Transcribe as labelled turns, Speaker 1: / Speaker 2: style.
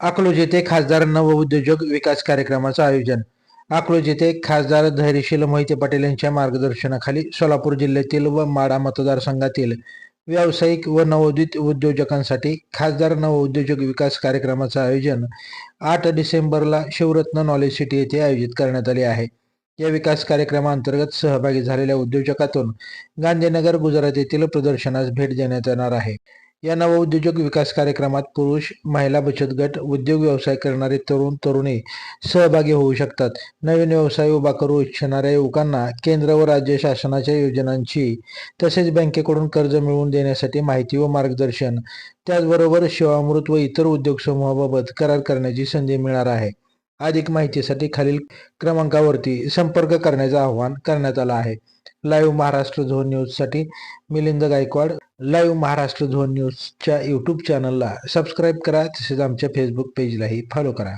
Speaker 1: अकलोज येथे खासदार नवउद्योजक विकास कार्यक्रमाचं आयोजन. अकलोज येथे खासदार धैर्यशील मोहिते पाटील यांच्या मार्गदर्शनाखाली सोलापूर जिल्ह्यातील व माडा मतदारसंघातील व्यावसायिक व नवोदित उद्योजकांसाठी खासदार नवउद्योजक विकास कार्यक्रमाचं आयोजन आठ डिसेंबरला शिवरत्न नॉलेज सिटी येथे आयोजित करण्यात आले आहे. या विकास कार्यक्रमाअंतर्गत सहभागी झालेल्या उद्योजकातून गांधीनगर गुजरात येथील प्रदर्शनास भेट देण्यात येणार आहे. या नवउद्योजक विकास कार्यक्रमात पुरुष महिला बचत गट उद्योग व्यवसाय करणारे तरुण तरुणी सहभागी होऊ शकतात. नवीन व्यवसाय उभा करू इच्छिणाऱ्या युवकांना केंद्र व राज्य शासनाच्या योजनांची तसेच बँकेकडून कर्ज मिळवून देण्यासाठी माहिती व मार्गदर्शन त्याचबरोबर शिवामृत व इतर उद्योग समूहाबाबत करार करण्याची संधी मिळणार आहे. अधिक माहितीसाठी खालील क्रमांकावरती संपर्क करण्याचे आवाहन करण्यात आलं आहे. लाईव्ह महाराष्ट्र झोन न्यूजसाठी मिलिंद गायकवाड. लाईव्ह महाराष्ट्र झोन न्यूजच्या यूट्यूब चॅनलला सबस्क्राईब करा. तसेच आमच्या फेसबुक पेजलाही फॉलो करा.